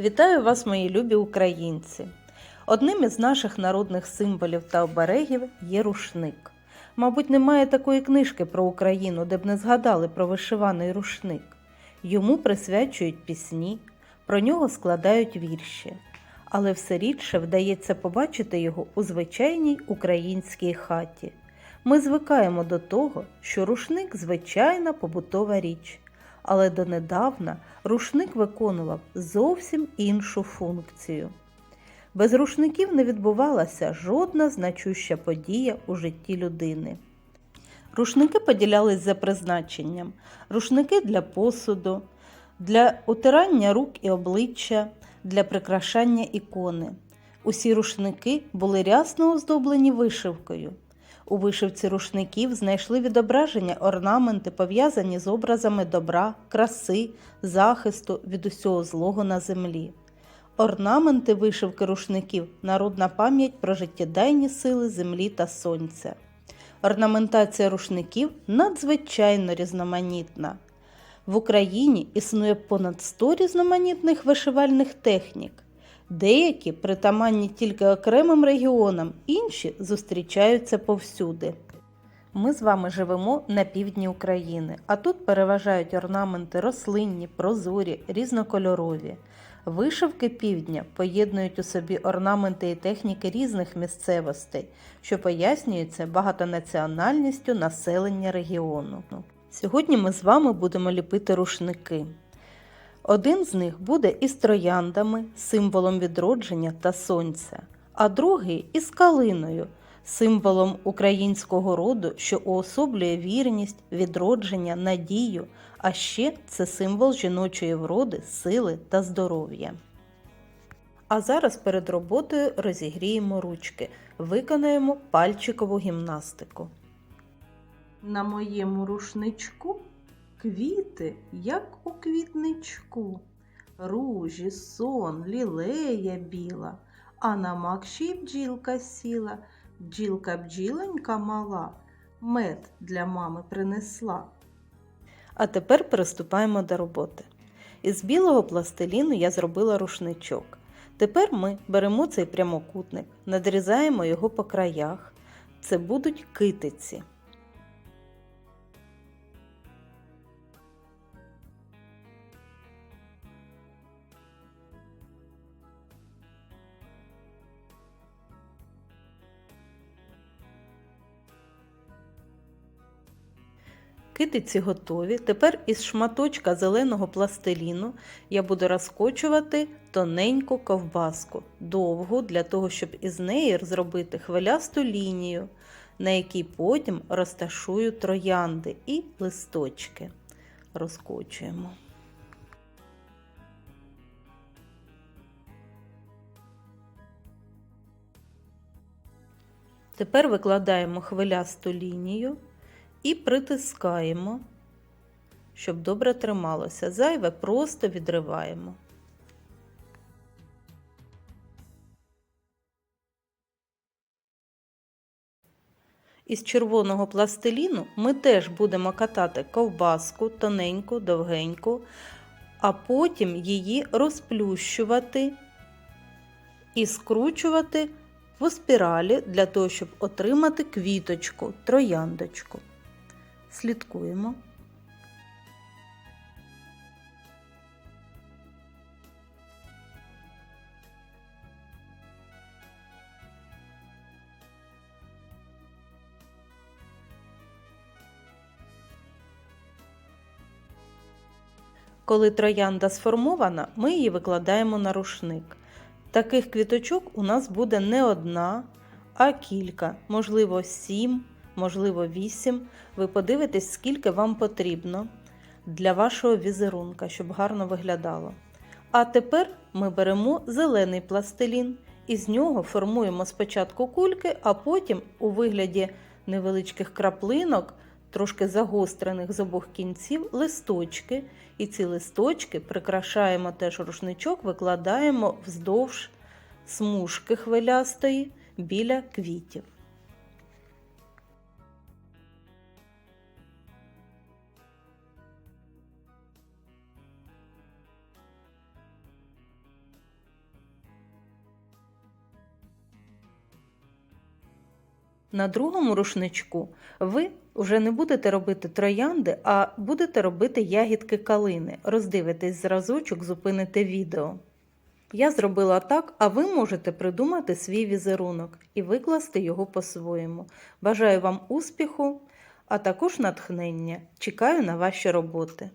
Вітаю вас, мої любі українці! Одним із наших народних символів та оберегів є рушник. Мабуть, немає такої книжки про Україну, де б не згадали про вишиваний рушник. Йому присвячують пісні, про нього складають вірші, але все рідше вдається побачити його у звичайній українській хаті. Ми звикаємо до того, що рушник звичайна побутова річ, але донедавна рушник виконував зовсім іншу функцію. Без рушників не відбувалася жодна значуща подія у житті людини. Рушники поділялись за призначенням: рушники для посуду, для утирання рук і обличчя, для прикрашання ікони. Усі рушники були рясно оздоблені вишивкою. У вишивці рушників знайшли відображення орнаменти, пов'язані з образами добра, краси, захисту від усього злого на землі. Орнаменти вишивки рушників народна пам'ять про життєдайні сили землі та сонця. Орнаментація рушників надзвичайно різноманітна. В Україні існує понад 100 різноманітних вишивальних технік. Деякі притаманні тільки окремим регіонам, інші зустрічаються повсюди. Ми з вами живемо на півдні України, а тут переважають орнаменти рослинні, прозорі, різнокольорові. Вишивки півдня поєднують у собі орнаменти і техніки різних місцевостей, що пояснюється багатонаціональністю населення регіону. Сьогодні ми з вами будемо ліпити рушники. Один з них буде із трояндами, символом відродження та сонця, а другий із калиною, символом українського роду, що уособлює вірність, відродження, надію, а ще це символ жіночої вроди, сили та здоров'я. А зараз перед роботою розігріємо ручки, виконаємо пальчикову гімнастику. На моєму рушничку квіти, як у квітничку, ружі, сон, лілея біла, а на макші бджілка сіла, бджілка бджіленька мала, мед для мами принесла. А тепер приступаємо до роботи. Із білого пластиліну я зробила рушничок. Тепер ми беремо цей прямокутник, надрізаємо його по краях. Це будуть китиці. Китиці готові. Тепер із шматочка зеленого пластиліну я буду розкочувати тоненьку ковбаску, довгу, для того, щоб із неї зробити хвилясту лінію, на якій потім розташую троянди і листочки. Розкочуємо. Тепер викладаємо хвилясту лінію і притискаємо, щоб добре трималося. Зайве просто відриваємо. Із червоного пластиліну ми теж будемо катати ковбаску тоненьку, довгеньку, а потім її розплющувати і скручувати в спіралі для того, щоб отримати квіточку, трояндочку. Слідкуємо. Коли троянда сформована, ми її викладаємо на рушник. Таких квіточок у нас буде не одна, а кілька, можливо, сім, можливо, вісім. Ви подивитесь, скільки вам потрібно для вашого візерунка, щоб гарно виглядало. А тепер ми беремо зелений пластилін і з нього формуємо спочатку кульки, а потім у вигляді невеличких краплинок, трошки загострених з обох кінців, листочки. І ці листочки прикрашаємо теж рушничок, викладаємо вздовж смужки хвилястої біля квітів. На другому рушничку ви вже не будете робити троянди, а будете робити ягідки калини. Роздивитесь зразочок, зупините відео. Я зробила так, а ви можете придумати свій візерунок і викласти його по-своєму. Бажаю вам успіху, а також натхнення. Чекаю на ваші роботи.